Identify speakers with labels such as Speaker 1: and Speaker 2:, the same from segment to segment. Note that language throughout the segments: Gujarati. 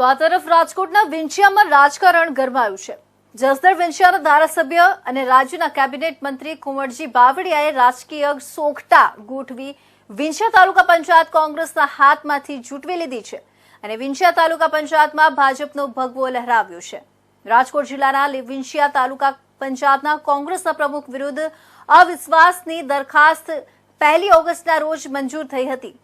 Speaker 1: તો આ તરફ રાજકોટના વિંછિયામાં રાજકારણ ગરમાયું છે. જસદર વિંછિયાના ધારાસભ્ય અને રાજ્યના કેબિનેટ મંત્રી કુંવરજી બાવળિયાએ રાજકીય સોખટા ગોઠવી વિંછિયા તાલુકા પંચાયત કોંગ્રેસના હાથમાંથી જૂટવી લીધી છે અને વિંછિયા તાલુકા પંચાયતમાં ભાજપનો ભગવો લહેરાવ્યો છે. રાજકોટ જિલ્લાના વિંછિયા તાલુકા પંચાયતના કોંગ્રેસના પ્રમુખ વિરુદ્ધ અવિશ્વાસની દરખાસ્ત પહેલી ઓગસ્ટના રોજ મંજૂર થઈ હતી.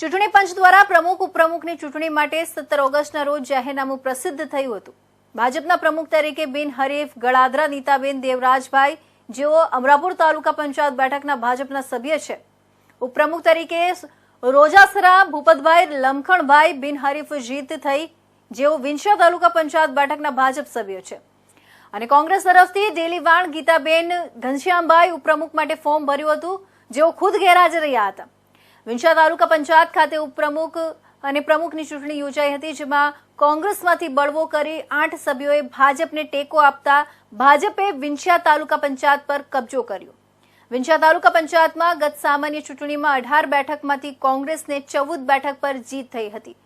Speaker 1: ચૂંટણી પંચ દ્વારા પ્રમુખ ઉપપ્રમુખની ચૂંટણી માટે સત્તર ઓગસ્ટના રોજ જાહેરનામું પ્રસિદ્ધ થયું હતું. ભાજપના પ્રમુખ તરીકે બિનહરીફ ગળાદરા, નીતાબેન, દેવરાજભાઈ, જેઓ અમરાપુર તાલુકા પંચાયત બેઠકના ભાજપના સભ્ય છે. ઉપપ્રમુખ તરીકે રોજાસરા, ભૂપતભાઈ, લમખણભાઈ બિનહરીફ જીત થઈ, જેઓ વિંછિયા તાલુકા પંચાયત બેઠકના ભાજપ સભ્ય છે. અને કોંગ્રેસ તરફથી ડેલીવાણ ગીતાબેન, ઘનશ્યામભાઈ ઉપપ્રમુખ માટે ફોર્મ ભર્યું હતું, જેઓ ખુદ ગેરહાજર રહ્યા હતા. વિંછા તાલુકા પંચાયત ખાતે ઉપપ્રમુખ અને પ્રમુખની ચૂંટણી યોજાઈ હતી, જેમાં કોંગ્રેસમાંથી બળવો કરી આઠ સભ્યોએ ભાજપને ટેકો આપતા ભાજપે વિંછિયા તાલુકા પંચાયત પર કબજો કર્યો. વિંછા તાલુકા પંચાયતમાં ગત સામાન્ય ચૂંટણીમાં અઢાર બેઠકમાંથી કોંગ્રેસને ચૌદ બેઠક પર જીત થઈ હતી.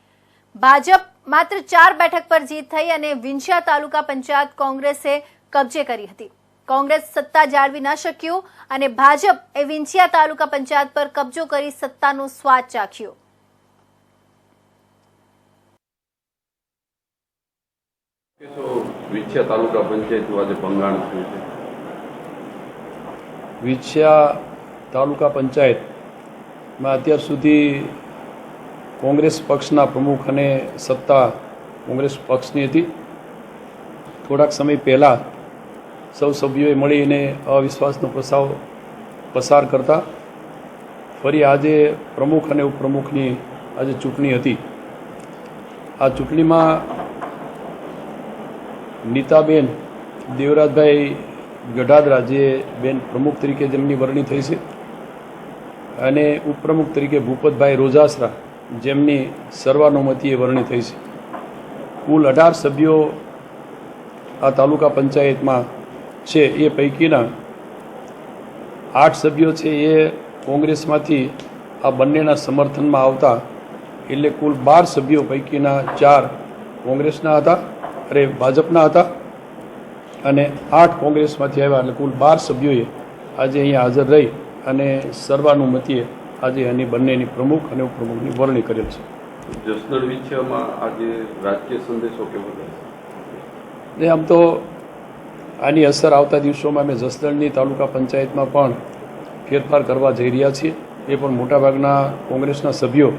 Speaker 1: ભાજપ માત્ર ચાર બેઠક પર જીત થઈ અને વિંછિયા તાલુકા પંચાયત કોંગ્રેસે કબજે કરી હતી. કોંગ્રેસ સત્તા જાળવી ન શક્યું અને ભાજપ એ વિંછિયા તાલુકા પંચાયત પર કબજો કરી સત્તાનો સ્વાદ ચાખ્યો.
Speaker 2: વિછિયા તાલુકા પંચાયતનું આજે ભંગાણ થયું છે.
Speaker 3: વિછિયા તાલુકા પંચાયતમાં અત્યાર સુધી કોંગ્રેસ પક્ષના પ્રમુખ અને સત્તા કોંગ્રેસ પક્ષની હતી. થોડાક સમય પહેલાં સૌ સભ્યોએ મળીને અવિશ્વાસનો પ્રસ્તાવ પસાર કરતા. ફરી આજે પ્રમુખ અને ઉપપ્રમુખની આજે ચૂંટણી હતી. આ ચૂંટણીમાં નીતાબેન દેવરાજભાઈ ગઢાદરા જે બેન પ્રમુખ તરીકે જેમની વરણી થઈ છે અને ઉપપ્રમુખ તરીકે ભૂપતભાઈ રોજાસરા જેમની સર્વાનુમતિએ વરણી થઈ છે. કુલ અઢાર સભ્યો આ તાલુકા પંચાયતમાં છે એ પૈકીના આઠ સભ્યો છે એ કોંગ્રેસમાંથી આ બંનેના સમર્થનમાં આવતા એટલે કુલ બાર સભ્યો પૈકીના ચાર કોંગ્રેસના હતા અરે ભાજપના હતા અને આઠ કોંગ્રેસમાંથી આવ્યા એટલે કુલ બાર સભ્યોએ આજે અહીંયા હાજર રહી અને સર્વાનુમતિએ આજે એની બંનેની પ્રમુખ અને ઉપપ્રમુખની વરણી કરેલ છે.
Speaker 2: આજે રાજકીય સંદેશો કેવો રહેશે
Speaker 3: ને આમ તો આની અસર આવતા દિવસોમાં અમે જસદણની તાલુકા પંચાયતમાં પણ ફેરફાર કરવા જઈ રહ્યા છીએ. એ પણ મોટાભાગના કોંગ્રેસના સભ્યો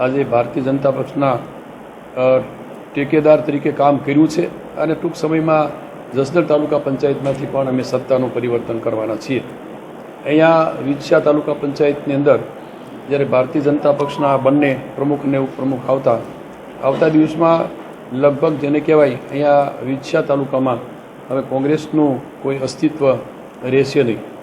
Speaker 3: આજે ભારતીય જનતા પક્ષના ટેકેદાર તરીકે કામ કર્યું છે અને ટૂંક સમયમાં જસદણ તાલુકા પંચાયતમાંથી પણ અમે સત્તાનું પરિવર્તન કરવાના છીએ. અહીંયા વિછિયા તાલુકા પંચાયતની અંદર જ્યારે ભારતીય જનતા પક્ષના બંને પ્રમુખ અને ઉપપ્રમુખ આવતા આવતા દિવસમાં લગભગ જેને કહેવાય અહીંયા વિછિયા તાલુકામાં હવે કોંગ્રેસનું કોઈ અસ્તિત્વ રહેશે નહીં.